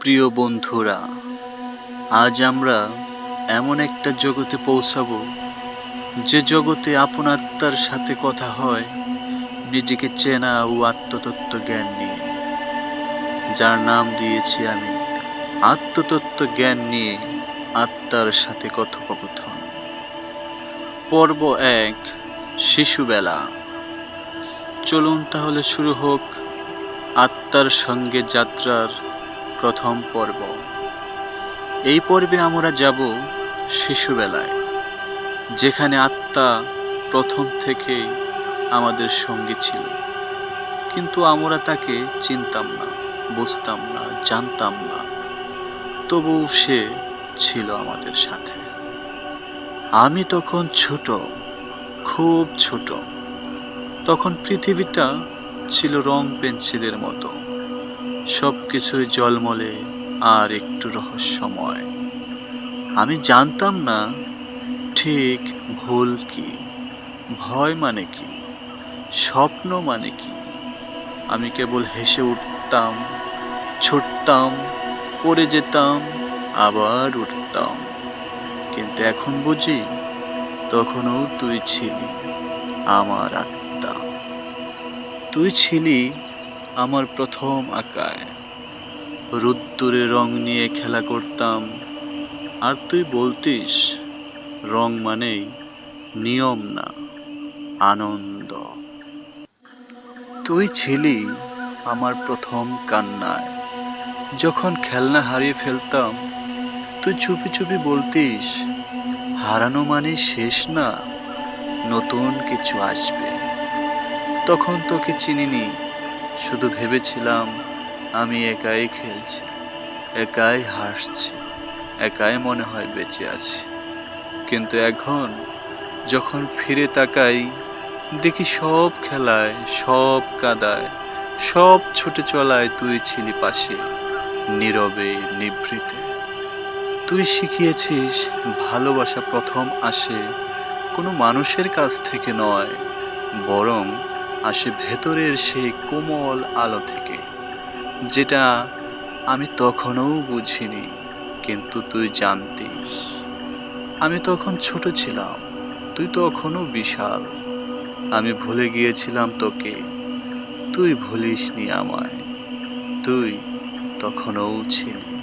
প্রিয় বন্ধুরা, আজ আমরা এমন একটা জগতে পৌঁছাবো যে জগতে আপন আত্মার সাথে কথা হয় নিজেকে চেনা ও আত্মতত্ত্ব জ্ঞান নিয়ে। যার নাম দিয়েছি আমি আত্মতত্ত্ব জ্ঞান নিয়ে আত্মার সাথে কথোপকথন। পর্ব এক, শিশুবেলা। চলুন তাহলে শুরু হোক আত্মার সঙ্গে যাত্রার প্রথম পর্ব। এই পর্বে আমরা যাব শিশুবেলায়, যেখানে আত্মা প্রথম থেকেই আমাদের সঙ্গে ছিল। কিন্তু আমরা তাকে চিনতাম না, বুঝতাম না, জানতাম না। তবুও সে ছিল আমাদের সাথে। আমি তখন ছোট, খুব ছোট। তখন পৃথিবীটা ছিল রং পেন্সিলের মতো। সব কিছুই জলমলে আর একটু রহস্যময়। আমি জানতাম না, ঠিক ভুল কি, ভয় মানে কি, স্বপ্ন মানে কি। আমি কেবল হেসে উঠতাম, ছুটতাম, পড়ে যেতাম, আবার উঠতাম। কিন্তু এখন বুঝি, তখনও তুই ছিলি আমার আত্মা। তুই ছিলি আমার প্রথম আঁকায়। রুদ্দুরে রং নিয়ে খেলা করতাম। আর তুই বলতিস, রং মানেই নিয়ম না, আনন্দ। তুই ছিলি আমার প্রথম কান্নায়। যখন খেলনা হারিয়ে ফেলতাম, তুই চুপি চুপি বলতিস, হারানো মানে শেষ না, নতুন কিছু আসবে। তখন তোকে চিনিনি শুধু ভেবেছিলাম আমি একাই খেলছি, একাই হাসছি, একাই মনে হয় বেঁচে আছি। কিন্তু এখন যখন ফিরে তাকাই, দেখি সব খেলায়, সব কাদায়, সব ছুটে চলায় তুই ছিলি পাশে, নীরবে, নিভৃতে। তুই শিখিয়েছিস ভালোবাসা প্রথম আসে কোনো মানুষের কাছ থেকে নয়, বরং আসে ভেতরের সেই কোমল আলো থেকে, যেটা আমি তখনও বুঝিনি, কিন্তু তুই জানতিস। আমি তখন ছোট ছিলাম, তুই তখনও বিশাল। আমি ভুলে গিয়েছিলাম তোকে, তুই ভুলিসনি আমায়, তুই তখনও ছিলি।